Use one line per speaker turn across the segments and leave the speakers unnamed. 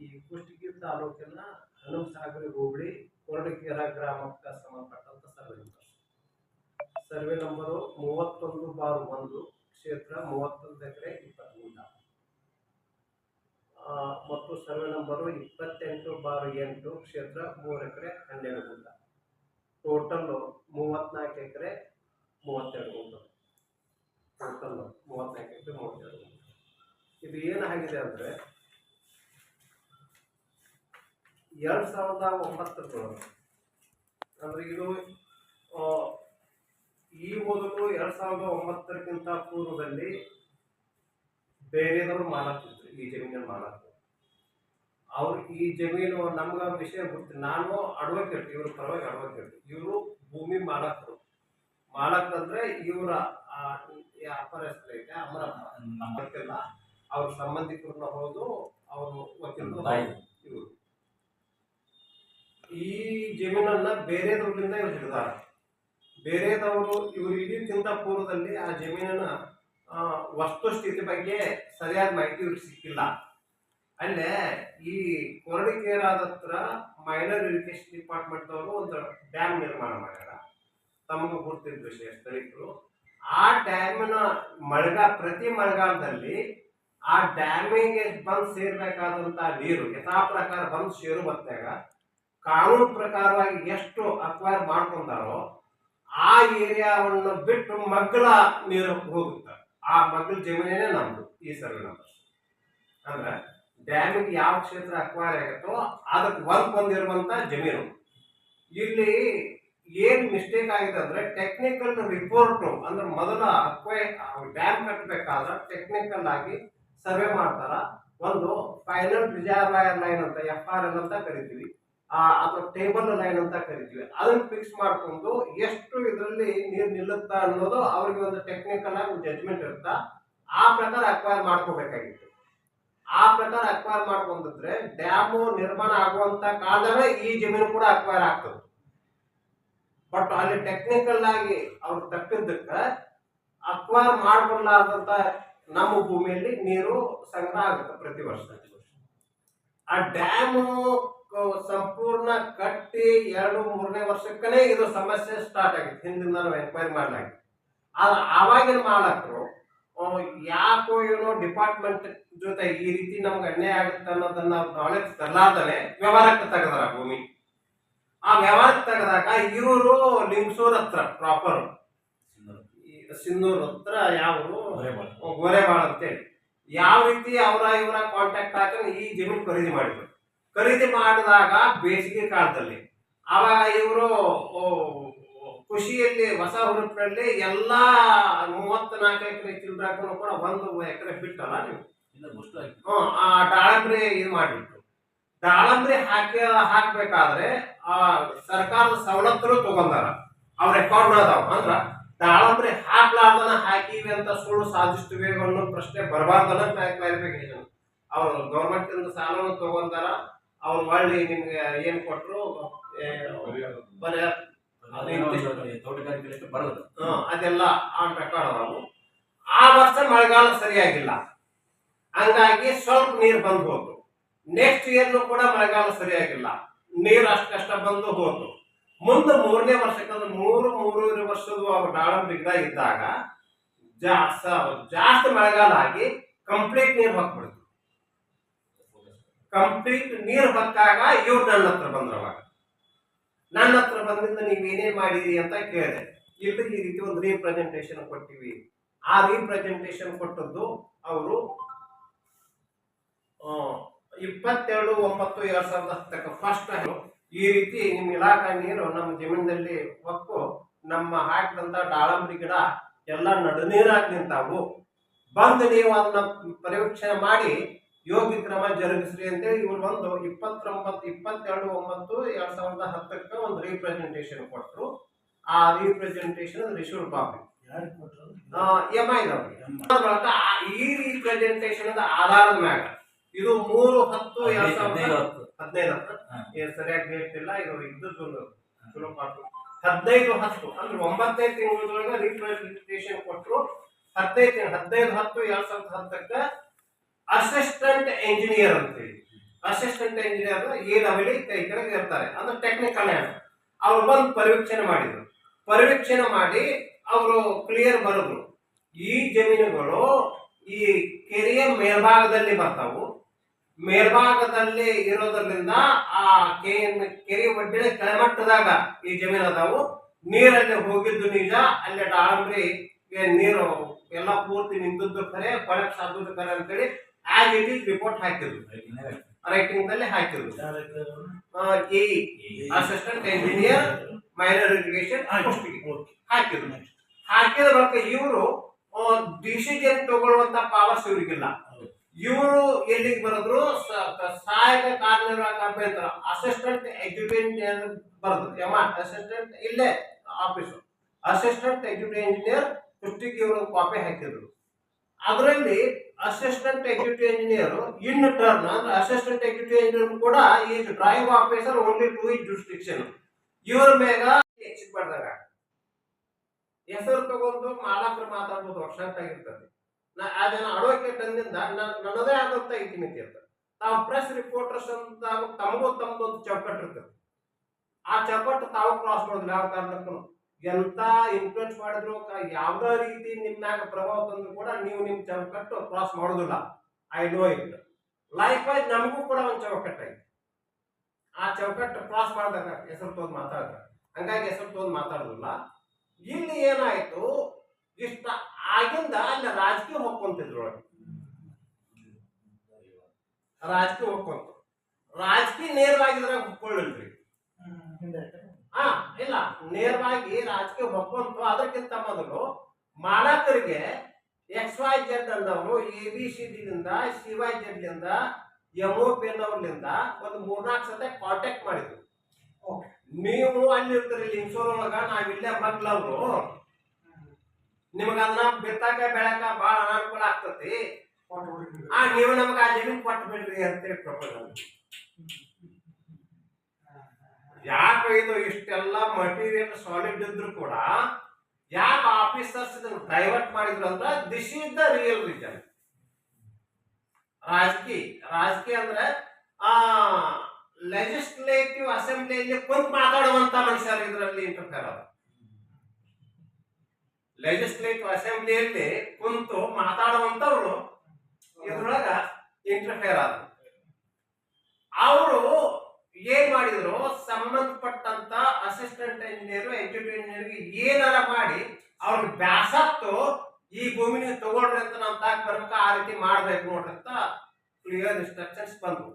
ಈ ಕುಷ್ಟಗಿ ತಾಲೂಕಿನ ಹನುಮಸಾಗರ ಹೋಬಳಿ ಕೊರಡಕೇರ ಗ್ರಾಮಕ್ಕೆ ಸಂಬಂಧಪಟ್ಟಂತ ಸರ್ವೆ ನಂಬರ್. ಸರ್ವೆ ನಂಬರು ಮೂವತ್ತೊಂದು ಬಾರು ಒಂದು ಕ್ಷೇತ್ರ ಮೂವತ್ತೊಂದು ಎಕರೆ ಇಪ್ಪತ್ತು ಗುಂಟ ಆ, ಮತ್ತು ಸರ್ವೆ ನಂಬರು ಇಪ್ಪತ್ತೆಂಟು ಬಾರ್ ಎಂಟು ಕ್ಷೇತ್ರ ಮೂರು ಎಕರೆ ಹನ್ನೆರಡು ಗುಂಟ. ಟೋಟಲ್ ಮೂವತ್ನಾಲ್ಕು ಎಕರೆ ಮೂವತ್ತೆರಡು ಗುಂಟ. ಟೋಟಲ್ಲು ಮೂವತ್ನಾಲ್ಕು ಎಕರೆ ಮೂವತ್ತೆರಡು ಗುಂಟ. ಇದು ಏನಾಗಿದೆ ಅಂದರೆ ಎರಡು ಸಾವಿರದ ಒಂಬತ್ತರೊಳಗೆ ಅಂದರೆ ಇದು ಈ ಓದಲು ಎರಡು ಸಾವಿರದ ಒಂಬತ್ತರಕ್ಕಿಂತ ಪೂರ್ವದಲ್ಲಿ ಬೇರೆದವರು ಮಾರಾಕ್ತಿದ್ರು ಈ ಜಮೀನನ್ನು ಮಾರಾಕ್ತಿದ್ರು ಅವ್ರು ಈ ಜಮೀನು ನಮ್ಗೆ ವಿಷಯ ಗೊತ್ತು ನಾನು ಅಡ್ವೊಕೇಟ್ ಇವ್ರ ಪರವಾಗಿ ಅಡ್ವೊಕೇಟ್ ಇವರು ಭೂಮಿ ಮಾಲಕರು. ಮಾಲಕರಂದ್ರೆ ಇವರ ಅಪ್ಪರ ಹೆಸರು ಐತೆ ಅಮರಪ್ಪ. ಅವ್ರ ಸಂಬಂಧಿಕರನ್ನ ಹೌದು ಅವರು ವಕೀಲರು. ಇವರು. ಈ ಜಮೀನನ್ನ ಬೇರೆದವ್ರಿಂದ ಇವ್ರು ಹಿಡಿದಾರ. ಬೇರೆದವರು ಇವರು ಇದಕ್ಕಿಂತ ಪೂರ್ವದಲ್ಲಿ ಆ ಜಮೀನನ್ನ ಆ, ವಸ್ತುಸ್ಥಿತಿ ಬಗ್ಗೆ ಸರಿಯಾದ ಮಾಹಿತಿ ಇವ್ರಿಗೆ ಸಿಕ್ಕಿಲ್ಲ. ಅಲ್ಲೇ ಈ ಕೊರಡಿಕೇರಾದ ಹತ್ರ ಮೈನರ್ ಇರಿಗೇಷನ್ ಡಿಪಾರ್ಟ್ಮೆಂಟ್ ಅವರು ಒಂದು ಡ್ಯಾಮ್ ನಿರ್ಮಾಣ ಮಾಡ್ಯಾರ. ತಮಗೂ ಗುರ್ತಿದ್ದ ವಿಷಯ ಸ್ಥಳೀಕರು ಆ ಡ್ಯಾಮಿನ ಮಳೆಗಾಲ ಪ್ರತಿ ಮಳೆಗಾಲದಲ್ಲಿ ಆ ಡ್ಯಾಮಿಗೆ ಬಂದು ಸೇರ್ಬೇಕಾದಂತ ನೀರು ಯಥಾ ಪ್ರಕಾರ ಬಂದು ಸೇರು ಹೊತ್ತಾಗ ಕಾನೂನು ಪ್ರಕಾರವಾಗಿ ಎಷ್ಟು ಅಕ್ವೈರ್ ಮಾಡ್ಕೊಂಡಾರೋ ಆ ಏರಿಯಾವನ್ನು ಬಿಟ್ಟು ಮಗ್ಗಲ ನೀರು ಹೋಗುತ್ತೆ. ಆ ಮಗ್ಗಲ ಜಮೀನೇ ನಮ್ದು ಈ ಸರ್ವೆ ನಂಬರ್ ಅಂದ್ರೆ ಡ್ಯಾಮಿಗೆ ಯಾವ ಕ್ಷೇತ್ರ ಅಕ್ವೈರ್ ಆಗುತ್ತೋ ಅದಕ್ಕೆ ವರ್ಕ್ ಬಂದಿರುವಂತ ಜಮೀನು. ಇಲ್ಲಿ ಏನ್ ಮಿಸ್ಟೇಕ್ ಆಗಿದೆ ಅಂದ್ರೆ ಟೆಕ್ನಿಕಲ್ ರಿಪೋರ್ಟ್ ಅಂದ್ರೆ ಮೊದಲ ಅಕ್ವೈ ಡ್ಯಾಮ್ ಕಟ್ಟಬೇಕಾದ್ರೆ ಟೆಕ್ನಿಕಲ್ ಆಗಿ ಸರ್ವೆ ಮಾಡ್ತಾರ. ಒಂದು ಫೈನಲ್ ರಿಜರ್ವಾಯರ್ ಲೈನ್ ಅಂತ ಎಫ್ ಆರ್ ಎಲ್ ಅಂತ ಕರಿತೀವಿ. ಅಥವಾ ಟೇಬಲ್ ಲೈನ್ ಅಂತ ಕರಿತೀವಿ. ಅದನ್ನ ಫಿಕ್ಸ್ ಮಾಡ್ಕೊಂಡು ಎಷ್ಟು ಇದರಲ್ಲಿ ನೀರು ನಿಲ್ಲುತ್ತಾ ಅನ್ನೋದು ಅವ್ರಿಗೆ ಒಂದು ಟೆಕ್ನಿಕಲ್ ಆಗಿ ಜಜ್ಮೆಂಟ್ ಇರುತ್ತಾ, ಆ ಪ್ರಕಾರ ಅಕ್ವೈರ್ ಮಾಡ್ಕೋಬೇಕಾಗಿತ್ತು. ಆ ಪ್ರಕಾರ ಅಕ್ವೈರ್ ಮಾಡ್ಕೊಂಡಿದ್ರೆ ಡ್ಯಾಮು ನಿರ್ಮಾಣ ಆಗುವಂತ ಕಾಲದಲ್ಲೇ ಈ ಜಮೀನು ಕೂಡ ಅಕ್ವೈರ್ ಆಗ್ತದೆ. ಬಟ್ ಅಲ್ಲಿ ಟೆಕ್ನಿಕಲ್ ಆಗಿ ಅವ್ರು ತಪ್ಪಿದ್ದಕ್ಕೆ ಅಕ್ವೈರ್ ಮಾಡ್ಕೊಡ್ಲಾರ್ದಂತ ನಮ್ಮ ಭೂಮಿಯಲ್ಲಿ ನೀರು ಸಂಗ್ರಹ ಆಗುತ್ತೆ ಪ್ರತಿ ವರ್ಷ. ಆ ಡ್ಯಾಮು ಸಂಪೂರ್ಣ ಕಟ್ಟಿ ಎರಡು ಮೂರನೇ ವರ್ಷಕ್ಕನೇ ಇದು ಸಮಸ್ಯೆ ಸ್ಟಾರ್ಟ್ ಆಗಿತ್ತು ಹಿಂದಿನ ನಾವು ಎನ್ಕ್ವೈರಿ ಮಾಡಲಾಗಿ ಆದ್ರೆ ಆವಾಗಿನ ಮಾಲಕರು ಯಾಕೋ ಏನೋ ಡಿಪಾರ್ಟ್ಮೆಂಟ್ ಜೊತೆ ಈ ರೀತಿ ನಮ್ಗೆ ಅನ್ಯಾಯ ಆಗುತ್ತೆ ಅನ್ನೋದನ್ನ ನಾಲೆಜ್ ತರಲಾದನೆ ವ್ಯವಹಾರಕ್ಕೆ ತೆಗೆದಾರ ಭೂಮಿ. ಆ ವ್ಯವಹಾರಕ್ಕೆ ತೆಗೆದಾಗ ಇವರು ಲಿಂಗಸೂರ್ ಹತ್ರ ಪ್ರಾಪರ್ ಸಿನ್ನೂರ್ ಹತ್ರ ಯಾವರು?
ಗೋರೆಬಾಳ್
ಗೋರೆಬಾಳ ಅಂತೇಳಿ. ಯಾವ ರೀತಿ ಅವರ ಇವರ ಕಾಂಟ್ಯಾಕ್ಟ್ ಹಾಕಿ ಈ ಜಮೀನು ಖರೀದಿ ಮಾಡಿದ್ರು. ಖರೀದಿ ಮಾಡಿದಾಗ ಬೇಸಿಗೆ ಕಾಲದಲ್ಲಿ. ಆವಾಗ ಇವರು ಕೃಷಿಯಲ್ಲಿ ಹೊಸ ಹುರುಪಿನಲ್ಲಿ ಎಲ್ಲಾ ಮೂವತ್ನಾಲ್ಕು ಎಕರೆ ಚಿಲ್ಡ್ರಕ್ಕೂ ಕೂಡ ಒಂದು ಎಕರೆ ಬಿಟ್ಟಲ್ಲ ನೀವು? ಆ ದಾಳಂಬ್ರಿ ಇದು ಮಾಡಿಬಿಟ್ಟು ದಾಳಂಬ್ರಿ ಹಾಕಿ ಹಾಕ್ಬೇಕಾದ್ರೆ ಆ ಸರ್ಕಾರದ ಸವಲತ್ತರು ತಗೊಂಡಾರ. ಅವ್ರ ರೆಕಾರ್ಡ್ ಅದಾವ ಅಂದ್ರ ದಾಳಂಬ್ರಿ ಹಾಕ್ಲಾರ್ದನ ಹಾಕಿವಿ ಅಂತ ಸುಳ್ಳು ಸಾಧಿಸ್ತೀವಿ ಅನ್ನೋ ಪ್ರಶ್ನೆ ಬರಬಾರ್ದನ್ನ ಕ್ಲಾರಿಫಿಕೇಶನ್ ಅವರು ಗೌರ್ಮೆಂಟ್ ಇಂದ ಸಾಲವನ್ನು ತಗೊಂಡಾರ. ಅವ್ರು ಮಾಡಿ ನಿಮ್ಗೆ ಏನ್ ಕೊಟ್ರು
ತೋಟಗಾರಿಕೆ ಬರೋದು
ಅದೆಲ್ಲ ಆ ರೆಕಾರ್ಡ್ ನಾವು ಆ ವರ್ಷ ಮಳೆಗಾಲ ಸರಿಯಾಗಿಲ್ಲ. ಹಂಗಾಗಿ ಸ್ವಲ್ಪ ನೀರು ಬಂದು ಹೋದ್ರು. ನೆಕ್ಸ್ಟ್ ಇಯರ್ನು ಕೂಡ ಮಳೆಗಾಲ ಸರಿಯಾಗಿಲ್ಲ. ನೀರು ಅಷ್ಟಕಷ್ಟ ಬಂದು ಹೋದ್ರು. ಮುಂದೆ ಮೂರನೇ ವರ್ಷಕ್ಕಂದ್ರೆ ಮೂರು ಮೂರುವರೆ ವರ್ಷದ ಅವ್ರು ದಾಳಂಬ್ರಿ ಗಿಡ ಇದ್ದಾಗ ಜಾಸ್ತಿ ಮಳೆಗಾಲ ಆಗಿ ಕಂಪ್ಲೀಟ್ ನೀರು ಹೊಕ್ಬಿಡ್ತು. ಕಂಪ್ಲೀಟ್ ನೀರು ಬತ್ತಾಗ ಇವ್ರು ನನ್ನ ಹತ್ರ ಬಂದ್ರು ಅವಾಗ ನನ್ನ ಹತ್ರ ಬಂದಿದ್ದ ನೀವು ಏನೇ ಮಾಡಿರಿ ಅಂತ ಕೇಳಿದೆ. ಇಲ್ಲಿ ಈ ರೀತಿ ಒಂದು ರೀಪ್ರೆಸೆಂಟೇಷನ್ ಕೊಟ್ಟಿವಿ. ಆ ರೀಪ್ರೆಸೆಂಟೇಷನ್ ಕೊಟ್ಟದ್ದು ಅವರು ಇಪ್ಪತ್ತೆರಡು ಒಂಬತ್ತು ಎರಡ್ ಸಾವಿರದ ಹತ್ತಕ್ಕೆ ಫಸ್ಟ್ ಈ ರೀತಿ ನಿಮ್ಮ ಇಲಾಖಾ ನೀರು ನಮ್ಮ ಜಮೀನಲ್ಲಿ ಹೊಕ್ಕು, ನಮ್ಮ ಹಾಕಿದಂತ ದಾಳಂಬರಿ ಗಿಡ, ಎಲ್ಲ ನಡುನೀರಾಗಿ ನಿಂತಾವು. ಬಂದು ನೀವು ಅದನ್ನ ಪರಿವೀಕ್ಷಣೆ ಮಾಡಿ ಯೋಗ್ಯ ಕ್ರಮ ಜರುಗಿಸ್ರಿ ಅಂತೇಳಿ ಇವ್ರು ಒಂದು ಇಪ್ಪತ್ತೊಂಬತ್ತು ಇಪ್ಪತ್ತೆರಡು ಒಂಬತ್ತು ಎರಡ್ ಸಾವಿರದ ಹತ್ತಕ್ಕೆ ಒಂದು ರೀಪ್ರೆಸೆಂಟೇಷನ್ ಕೊಟ್ಟರು ಆ ರೀಪ್ರೆಸೆಂಟೇಷನ್
ರಿಶೂರ್
ಎಂ ಐ ಈ ರೀಪ್ರೆಸೆಂಟೇಷನ್ ಆಧಾರದ ಮ್ಯಾಗ. ಇದು ಮೂರು ಹತ್ತು ಎರಡ್ ಸಾವಿರದ
ಹತ್ತು.
ಹದಿನೈದು ಹತ್ತು. ಸರಿಯಾಗಿ ಹೇಳ್ತಿಲ್ಲ ಇಲ್ಲ ಇದು ಇದ್ದದ್ದು ಒಂದು ಚಲೋ ಪಾಠ ಹದಿನೈದು ಹತ್ತು. ಅಂದ್ರೆ ಒಂಬತ್ತೈದು ತಿಂಗಳೊಳಗೆ ರೀಪ್ರೆಸೆಂಟೇಷನ್ ಕೊಟ್ಟರು ಹದಿನೈದು ತಿಂಗಳು ಹದಿನೈದು ಹತ್ತು ಎರಡ್ ಸಾವಿರದ ಹತ್ತಕ್ಕೆ ಅಸಿಸ್ಟೆಂಟ್ ಎಂಜಿನಿಯರ್ ಅಂತೇಳಿ ಅಸಿಸ್ಟೆಂಟ್ ಇಂಜಿನಿಯರ್ ಏನ್ ಅವಳಿ ಕೈ ಕೆಳಗೆ ಇರ್ತಾರೆ. ಅಂದ್ರೆ ಟೆಕ್ನಿಕಲ್ ಹ್ಯಾಂಡ್ ಅವ್ರು ಬಂದು ಪರಿವೀಕ್ಷಣೆ ಮಾಡಿದ್ರು. ಪರಿವೀಕ್ಷಣೆ ಮಾಡಿ ಅವರು ಕ್ಲಿಯರ್ ಬರೆದ್ರು. ಈ ಜಮೀನುಗಳು ಈ ಕೆರೆಯ ಮೇಲ್ಭಾಗದಲ್ಲಿ ಬರ್ತಾವು. ಮೇಲ್ಭಾಗದಲ್ಲಿ ಇರೋದ್ರಿಂದ ಆ ಕೆರೆ ಒಡ್ಡಿನ ಕೆಳಮಟ್ಟದಾಗ ಈ ಜಮೀನು ಅದಾವು. ನೀರಲ್ಲಿ ಹೋಗಿದ್ದು ನಿಜ, ಅಲ್ಲಿ ಡಾಂಬ್ರಿ ನೀರು ಎಲ್ಲ ಪೂರ್ತಿ ನಿಂತದ್ದು ಕರೆ, ಕೊಳಕ್ ಸಾಧದ್ದು ಕರೆ ಅಂತೇಳಿ ಆಸ್ ಇಟ್ ಈಸ್ ರಿಪೋರ್ಟ್ ಹಾಕಿದ್ರು. ರೈಟಿಂಗ್ನಲ್ಲಿ ಹಾಕಿದ್ರು ಅಸಿಸ್ಟೆಂಟ್ ಇಂಜಿನಿಯರ್ ಮೈನರ್ ಇರಿಗೇಷನ್ ಹಾಕಿದ್ರು. ಹಾಕಿದ ರೊಕ್ಕ ಇವರು ಡಿಸಿಷನ್ ತಗೊಳ್ಳುವಂತ ಪಾವರ್ಸ್ ಇವ್ರಿಗಿಲ್ಲ. ಇವರು ಎಲ್ಲಿಗೆ ಬರೆದ್ರು? ಸಹಾಯಕ ಕಾರ್ಯನಿರ್ವಾಹಕ ಅಭ್ಯಂತರ ಅಸಿಸ್ಟೆಂಟ್ ಎಕ್ಸಿಕ್ಯೂಟಿವ್ ಬರೆದ್ರು. ಯಮ ಅಸಿಸ್ಟೆಂಟ್ ಇಲ್ಲೇ ಆಫೀಸು ಅಸಿಸ್ಟೆಂಟ್ ಎಕ್ಸಿಕ್ಯೂಟಿವ್ ಇಂಜಿನಿಯರ್ ಪುಸ್ತಕ ಇವರು ಕಾಪಿ ಹಾಕಿದ್ರು. ಅದರಲ್ಲಿ assistant executive engineer in turn ಅಂದ್ರೆ ಅಸಿಸ್ಟೆಂಟ್ ಎಕ್ಸಿಕ್ಯೂಟಿವ್ ಇಂಜಿನಿಯರ್ ಕೂಡ ಈ drive officer only to his jurisdiction ಇವ್ರ ಮೇಗ ಹೆಚ್ಚಿಗೆ ಮಾಡಿದಾಗ. ಹೆಸರು ತಗೊಂಡು ಮಾಲಕರು ಮಾತಾಡ್ಬೋದು ವರ್ಷಾಂತ ಆಗಿರ್ತದೆ. ನಾ ಅದನ್ನ ಅಡ್ವೊಕೇಟ್ ಅಂದಿಂದ ನನ್- ನನ್ನದೇ ಆದಂತ ಇತಿಮಿತಿ ಇರ್ತದೆ ತಾವು ಪ್ರೆಸ್ ರಿಪೋರ್ಟರ್ಸ್ ಅಂತ ತಮಗೂ ತಮ್ಮದೊಂದು ಚೌಕಟ್ಟು ಇರ್ತದೆ ಆ ಚೌಕಟ್ಟು ತಾವು ಕ್ರಾಸ್ ಮಾಡೋದಿಲ್ಲ ಯಾವ ಕಾರಣಕ್ಕೂ. ಎಂತ ಇನ್ಫ್ಲುಯೆನ್ಸ್ ಮಾಡಿದ್ರು ಯಾವ್ದೋ ರೀತಿ ನಿಮ್ಮ ಪ್ರಭಾವ ತಂದ್ರು ಕೂಡ ನೀವು ನಿಮ್ ಚೌಕಟ್ಟು ಕ್ರಾಸ್ ಮಾಡೋದಿಲ್ಲ. I know it life wise ನಮಗೂ ಕೂಡ ಒಂದು ಚೌಕಟ್ಟು ಐತಿ. ಆ ಚೌಕಟ್ಟು ಕ್ರಾಸ್ ಮಾಡಿದಾಗ ಹೆಸರು ತೋದ್ ಮಾತಾಡ್ತಾರೆ. ಹಂಗಾಗಿ ಹೆಸರು ತೋದ್ ಮಾತಾಡೋದಿಲ್ಲ. ಇಲ್ಲಿ ಏನಾಯ್ತು? ಇಷ್ಟ ಆಗಿಂದ ಅಲ್ಲಿ ರಾಜಕೀಯ ಒಳಗೆ ರಾಜಕೀಯ ಹೊಕ್ಕೊಂತು. ರಾಜಕೀಯ ನೇರವಾಗಿದ್ರೆ ಹೊಕ್ಕೊಳ್ಳಿಲ್ರಿ ಹಾ ಇಲ್ಲ. ನೇರವಾಗಿ ರಾಜಕೀಯ ಒಪ್ಪಂತು ಅದಕ್ಕಿಂತ ಮೊದಲು ಮಾಲಕರಿಗೆ ಎಕ್ಸ್ ವೈ ಜೆಡ್ ಅಂದವರು ಎ ಬಿ ಸಿ ಡಿಲಿಂದ ಸಿ ವೈ ಜೆಡ್ ಲಿಂದ ಎಂ ಒ ಪಿ ಅನ್ನೋರ್ಲಿಂದ ಒಂದು ಮೂರ್ನಾಲ್ಕು ಸತೆ ಕಾಂಟ್ಯಾಕ್ಟ್ ಮಾಡಿದ್ರು. ನೀವು ಅಲ್ಲಿ ಇರ್ತೀರಿ ಲಿಂಗ್ಸೂರ್ ಒಳಗ ನಾವಿಲ್ಲೇ ಮಗ್ಲವ್ರು ನಿಮಗೆ ಅದನ್ನ ಬಿತ್ತಾಕ ಬೆಳಕ ಬಹಳ ಅನಾನುಕೂಲ ಆಗ್ತತಿ. ಆ ನೀವು ನಮಗೆ ಆ ಜಮೀನು ಕೊಟ್ಟು ಬಿಡ್ರಿ ಅಂತೇಳಿ ಪ್ರಪೋಸಲ್ ಯಾಕೆ ಇದು ಇಷ್ಟೆಲ್ಲ ಮಟೀರಿಯಲ್ ಸಾಲಿಡ್ ಇದ್ರು ಕೂಡ ಯಾಕೆ ಆಫೀಸರ್ಸ್ ಇದನ್ನು ಡೈವರ್ಟ್ ಮಾಡಿದ್ರು ಅಂದ್ರೆ this is the real reason ರಾಜಕೀಯ ರಾಜಕೀಯ ಅಂದ್ರೆ, ಆ ಲೆಜಿಸ್ಲೇಟಿವ್ ಅಸೆಂಬ್ಲಿಯಲ್ಲಿ ಕುಂತ್ ಮಾತಾಡುವಂತ ಮನುಷ್ಯರು ಇದರಲ್ಲಿ ಇಂಟರ್ಫೇರ್ ಆದ ಲೆಜಿಸ್ಲೇಟಿವ್ ಅಸೆಂಬ್ಲಿಯಲ್ಲಿ ಕುಂತು ಮಾತಾಡುವಂತವ್ರು ಇದ್ರೊಳಗ ಇಂಟರ್ಫೇರ್ ಆದ ಅವರು ಏನ್ ಮಾಡಿದ್ರು? ಸಂಬಂಧಪಟ್ಟಂತ ಅಸಿಸ್ಟೆಂಟ್ ಇಂಜಿನಿಯರ್ ಎಕ್ಸಿಕ್ಯೂಟಿವ್ ಇಂಜಿನಿಯರ್ ಏನಾರ ಮಾಡಿ ಅವ್ರಿಗೆ ಬ್ಯಾಸತ್ತು ಈ ಭೂಮಿನ ತಗೊಳ್ರಿ ಅಂತ ನಾವು ತಾಕ್ ಬರ್ಬೇಕು, ಆ ರೀತಿ ಮಾಡ್ಬೇಕು ನೋಡ್ರಿ ಅಂತ ಕ್ಲಿಯರ್ ಇನ್ಸ್ಟ್ರಕ್ಷನ್ಸ್ ಬಂದ್ವು.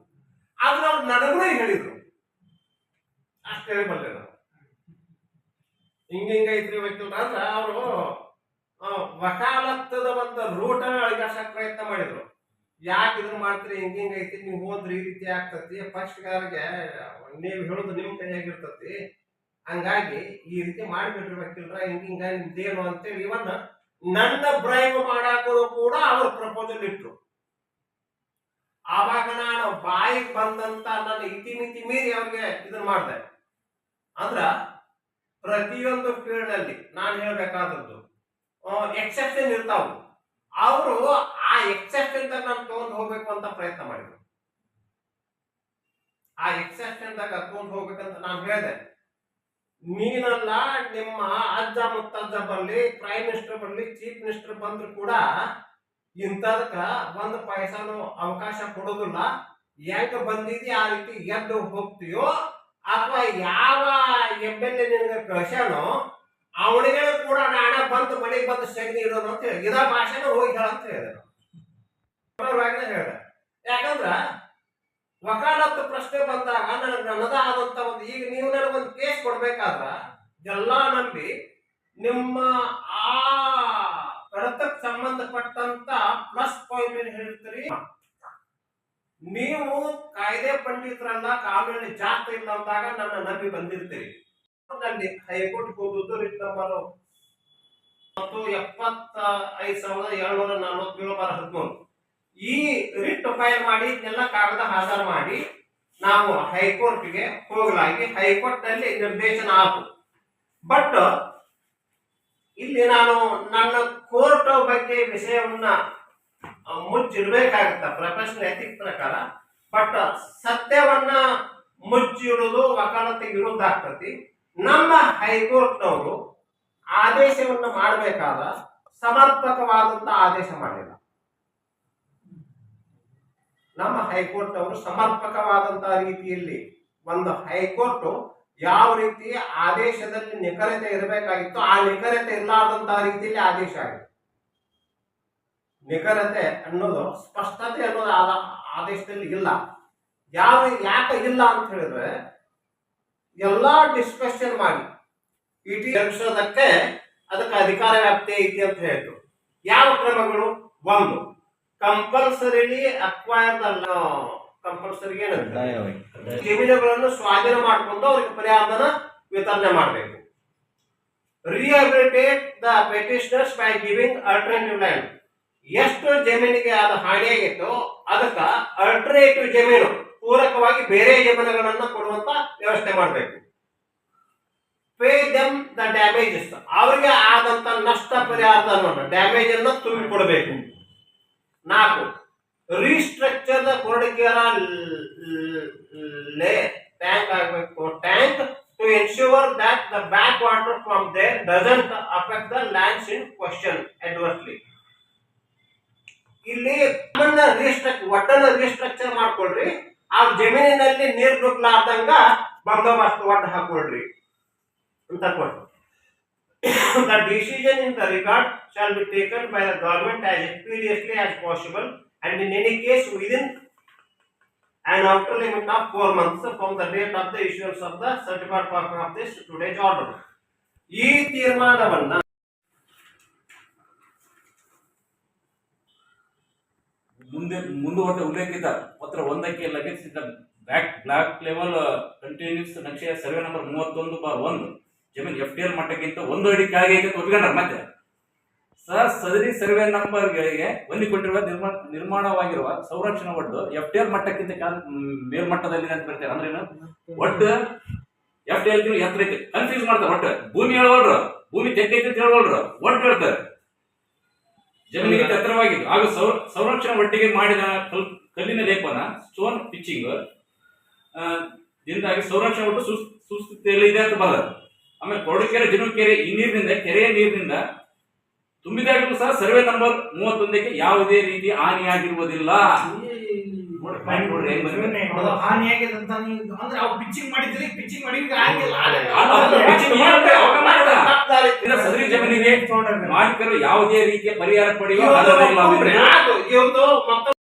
ಆದ್ರೆ ಅವ್ರು ನನಗೂ ಹೇಳಿದ್ರು. ಅಷ್ಟು ಹೇಳಿ ಬಂದೆ ನಾವು ಹಿಂಗ ಹಿಂಗ ಐತ್ರಿ ಅಂದ್ರ ಅವರು ವಕಾಲತ್ತದ ಒಂದು ರೂಟ್ ಪ್ರಯತ್ನ ಮಾಡಿದ್ರು. ಯಾಕೆ ಇದನ್ನ ಮಾಡ್ತೀರಿ, ಹಿಂಗೆ ಹಿಂಗ ಐತಿ, ನೀವು ಹೋದ್ರೆ ಈ ರೀತಿ ಆಗ್ತತಿ, ಪಕ್ಷಗಾರಿಗೆ ನೀವು ಹೇಳೋದು ನಿಮ್ ಕೈಯಾಗಿರ್ತತಿ. ಹಂಗಾಗಿ ಈ ರೀತಿ ಮಾಡ್ಬಿಟ್ರಿ ಹಿಂಗ ಹಿಂಗ ನಿಮ್ದೇನು ಅಂತೇಳಿ ಇವನ್ನ ನನ್ನ ಬ್ರೈವ್ ಮಾಡಾಕೋದು ಕೂಡ ಅವ್ರ ಪ್ರಪೋಸಲ್ ಇಟ್ರು. ಆವಾಗ ನಾನು ಬಾಯಿಗೆ ಬಂದಂತ ನನ್ನ ಇತಿಮಿತಿ ಮೀರಿ ಅವ್ರಿಗೆ ಇದನ್ನ ಮಾಡಿದೆ. ಅಂದ್ರ ಪ್ರತಿಯೊಂದು ಫೀಲ್ಡ್ ಅಲ್ಲಿ ನಾನು ಹೇಳ್ಬೇಕಾದದ್ದು ಎಕ್ಸೆಪ್ಷನ್ ಇರ್ತಾವು. ಅವರು ಆ ಎಕ್ಸೆಪ್ಷನ್ ನಾನು ತಗೊಂಡು ಹೋಗ್ಬೇಕು ಅಂತ ಪ್ರಯತ್ನ ಮಾಡಿದ್ರು. ಆ ಎಕ್ಸೆಪ್ಷನ್ ದಾಗ ತಗೊಂಡು ಹೋಗ್ಬೇಕಂತ ನಾನು ಹೇಳಿದೆ. ನೀನಲ್ಲ, ನಿಮ್ಮ ಅಜ್ಜ ಮುತ್ತಜ್ಜ ಬರ್ಲಿ ಪ್ರೈಮ್ ಮಿನಿಸ್ಟರ್ ಬರ್ಲಿ ಚೀಫ್ ಮಿನಿಸ್ಟರ್ ಬಂದ್ರು ಕೂಡ ಇಂಥದಕ್ಕ ಒಂದು ಪೈಸಾನು ಅವಕಾಶ ಕೊಡೋದಿಲ್ಲ. ಹೆಂಗ ಬಂದಿದಿ ಆ ರೀತಿ ಎದ್ದು ಹೋಗ್ತೀಯೋ, ಅಥವಾ ಯಾವ ಎಂ ಎಲ್ ಎ ನಿನಗೆ ಕಳ್ಸ್ಯಾನೋ ಅವನಿಗೆ ಕೂಡ ನಾಣ ಬಂದು ಮನೆಗೆ ಬಂದು ಸೆಗಣಿ ಇಡೋದು ಅಂತ ಹೇಳಿ, ಇದ ಭಾಷೆನ ಹೋಗಿ ಹೇಳ ಅಂತ ಹೇಳಿದೆ ನಾನು. ಹೇಳಿದೆ. ಯಾಕಂದ್ರ ವಕಾಲತ್ತು ಪ್ರಶ್ನೆ ಬಂದಾಗ ನನಗೆ ನನ್ನದ ಆದಂತ ಒಂದು, ಈಗ ನೀವು ನನಗೊಂದು ಕೇಸ್ ಕೊಡ್ಬೇಕಾದ್ರ ಎಲ್ಲ ನಂಬಿ ನಿಮ್ಮ ಆ ಕಡತಕ್ಕೆ ಸಂಬಂಧಪಟ್ಟಂತ ಪ್ಲಸ್ ಪಾಯಿಂಟ್ ಏನ್ ಹೇಳ್ತೀರಿ ನೀವು ಕಾಯ್ದೆ ಪಂಡಿತರಲ್ಲ ಕಾನೂನಿನ ಜಾಸ್ತಿ ಇಲ್ಲ ಅಂದಾಗ ನನ್ನ ನಂಬಿ ಬಂದಿರ್ತೀರಿ. ನಲ್ಲಿ ಹೈಕೋರ್ಟ್ ರಿಟ್ ನಂಬರ್ ಮತ್ತು ಎಪ್ಪತ್ತ ಐದು ಸಾವಿರದ ಏಳ್ನೂರ ನಲವತ್ತೇಳು ಬಾರ ಹದಿಮೂರು. ಈ ರಿಟ್ ಫೈಲ್ ಮಾಡಿ ಇದನ್ನೆಲ್ಲ ಕಾಗದ ಹಾಜರು ಮಾಡಿ ನಾವು ಹೈಕೋರ್ಟ್ಗೆ ಹೋಗಲಾಗಿ ಹೈಕೋರ್ಟ್ನಲ್ಲಿ ನಿರ್ದೇಶನ ಆತು ಬಟ್ ಇಲ್ಲಿ ನಾನು ನನ್ನ ಕೋರ್ಟ್ ಬಗ್ಗೆ ವಿಷಯವನ್ನ ಮುಚ್ಚಿಡ್ಬೇಕಾಗತ್ತ. ಪ್ರೊಫೆಷನಲ್ ಎಥಿಕ್ ಪ್ರಕಾರ. ಬಟ್ ಸತ್ಯವನ್ನ ಮುಚ್ಚಿಡುವುದು ವಕಾಲತ್ತಿಗೆ ವಿರುದ್ಧ ಆಗ್ತತಿ. ನಮ್ಮ ಹೈಕೋರ್ಟ್ನವರು ಆದೇಶವನ್ನು ಮಾಡಬೇಕಾದ ಸಮರ್ಪಕವಾದಂತ ಆದೇಶ ಮಾಡಿಲ್ಲ. ನಮ್ಮ ಹೈಕೋರ್ಟ್ನವರು ಸಮರ್ಪಕವಾದಂತಹ ರೀತಿಯಲ್ಲಿ ಒಂದು ಹೈಕೋರ್ಟ್ ಯಾವ ರೀತಿ ಆದೇಶದಲ್ಲಿ ನಿಖರತೆ ಇರಬೇಕಾಗಿತ್ತು ಆ ನಿಖರತೆ ಇರಲಾರ್ದಂತಹ ರೀತಿಯಲ್ಲಿ ಆದೇಶ ಆಗಿದೆ. ನಿಖರತೆ ಅನ್ನೋದು ಸ್ಪಷ್ಟತೆ ಅನ್ನೋದು ಆದೇಶದಲ್ಲಿ ಇಲ್ಲ. ಯಾವ ಯಾಕೆ ಇಲ್ಲ ಅಂತ ಹೇಳಿದ್ರೆ ಎಲ್ಲಾ ಡಿಸ್ಕಷನ್ ಮಾಡಿ. ಇಟಿ ಎಬ್ಸೋದಕ್ಕೆ ಅದಕ್ಕೆ ಅಧಿಕಾರ ವ್ಯಾಪ್ತಿ ಐತಿ ಅಂತ ಹೇಳಿದ್ರು. ಯಾವ ಕ್ರಮಗಳು? ಒಂದು ಕಂಪಲ್ಸರಿಲಿ ಅಕ್ವೈರ್ ಕಂಪಲ್ಸರಿ ಏನಂತ? ಜಮೀನುಗಳನ್ನು ಸ್ವಾಧೀನ ಮಾಡಿಕೊಂಡು ಅವ್ರಿಗೆ ಪರಿಹಾರನ ವಿತರಣೆ ಮಾಡಬೇಕು. Rehabilitate the petitioners by giving alternative land ಎಷ್ಟು ಜಮೀನಿಗೆ ಅದು ಹಾನಿಯಾಗಿತ್ತು ಅದಕ್ಕ ಅಲ್ಟರ್ನೇಟಿವ್ ಜಮೀನು ಪೂರಕವಾಗಿ ಬೇರೆ ಜಮೀನುಗಳನ್ನ ಕೊಡುವಂತ ಮಾಡಬೇಕು. ಪೇ ದಮ್ ದ ಡ್ಯಾಮೇಜಸ್ ಅವರಿಗೆ ಆದಂತ ನಷ್ಟ ಪರಿಹಾರದ ಡ್ಯಾಮೇಜ್ ಅನ್ನ ತುಂಬಿ ಕೊಡಬೇಕು ನಾಲ್ಕು ರೀಸ್ಟ್ರಕ್ಚರ್ ದ ಕೊರಡಿಗೆರ ಲೇ ಟ್ಯಾಂಕ್ ಆಗಬೇಕು. Tank to ensure that the back water from there doesn't affect the lands in question adversely ಇಲ್ಲಿ ಒಟ್ಟನ್ನ ರೀಸ್ಟ್ರಕ್ಚರ್ ಮಾಡ್ಕೊಳ್ರಿ. ಆ ಜಮೀನಿನಲ್ಲಿ ನೀರ್ ನುಗ್ಲಾರ್ದಂಗ ಬಂದೋಬಸ್ತ್ ಒಟ್ಟು ಹಾಕೊಳ್ರಿ ಅಂತ ಕೊಟ್ಟು the decision in the regard shall be taken by the government as expeditiously as possible and in any case within an outer limit of four months from the date of the issuance of the certified copy of this today's order. ಈ ತೀರ್ಮಾನವನ್ನ
ಮುಂದೆ ಮುಂದುವರೆದ ಉಲ್ಲೇಖಿತ ಪತ್ರ ಒಂದಕ್ಕೆ ಲಗತ್ತಿಸಿದ back block level continuous ನಕ್ಷೆಯ survey number ಮೂವತ್ತೊಂದು bar ಒಂದು. ಜಮೀನು ಎಫ್ ಡಿ ಎಲ್ ಮಟ್ಟಕ್ಕಿಂತ ಒಂದು ಅಡಿ ಕೆಳಗೆ ಐತೆ ಒಪ್ಕೊಂಡ್ರೆ ಮತ್ತೆ. ಸರ್ ಸದರಿ ಸರ್ವೆ ನಂಬರ್ಗಳಿಗೆ ಹೊಂದಿಕೊಂಡಿರುವ ನಿರ್ಮಾಣ ನಿರ್ಮಾಣವಾಗಿರುವ ಸಂರಕ್ಷಣಾ ಒಡ್ಡು ಎಫ್ ಡಿ ಎಲ್ ಮಟ್ಟಕ್ಕಿಂತ ಮೇಲ್ಮಟ್ಟದಲ್ಲಿ ಅಂತ ಬರ್ತಾರೆ. ಅಂದ್ರೆ ಏನು? ಒಟ್ಟು ಎಫ್ ಡಿ ಎಲ್ ಎತ್ತರ ಐತೆ. ಕನ್ಫ್ಯೂಸ್ ಮಾಡ್ತಾರೆ. ಒಟ್ಟು ಭೂಮಿ ಹೇಳೋಳ್ರು ಭೂಮಿ ತೆಗ್ಗೈತೆ ಅಂತ ಹೇಳೋಳ್ರು ಒಟ್ಟು ಹೇಳ್ತಾರೆ. ಜಮೀನಿಗೆ ಎತ್ತರವಾಗಿತ್ತು ಹಾಗೂ ಸೌರ, ಸಂರಕ್ಷಣಾ ಒಟ್ಟಿಗೆ ಮಾಡಿದ ಕಲ್, ಕಲ್ಲಿನ ಲೇಪನ ಸ್ಟೋನ್ ಪಿಚ್ಚಿಂಗ್ ದಿಂದಾಗಿ ಸಂರಕ್ಷಣೆ ಒಟ್ಟು ಸುಸ್- ಸುಸ್ಥಿತಿಯಲ್ಲಿ ಇದೆ ಅಂತ ಬಂದದ್ದು ಆಮೇಲೆ ಕೊರಡುಕೆರೆ, ಜನುಕೆರೆ ಈ ನೀರಿನಿಂದ, ಕೆರೆಯ ನೀರಿನಿಂದ ತುಂಬಿದಾಗಲೂ ಸಹ ಸರ್ವೆ ನಂಬರ್ ಮೂವತ್ತೊಂದಕ್ಕೆ ಯಾವುದೇ ರೀತಿ ಹಾನಿಯಾಗಿರುವುದಿಲ್ಲ.
ಅಂತ ನೀವು ಅಂದ್ರೆ ಅವ್ರು ಪಿಚ್ಚಿಂಗ್ ಮಾಡಿದ್ರಿ ಪಿಚ್ಚಿಂಗ್ ಮಾಡಿ ಆಗಿಲ್ಲ
ಸದರಿ ಜಮೀನಿಗೆ ಮಾಲೀಕರು ಯಾವುದೇ ರೀತಿಯ ಪರಿಹಾರ ಪಡೆಯುವ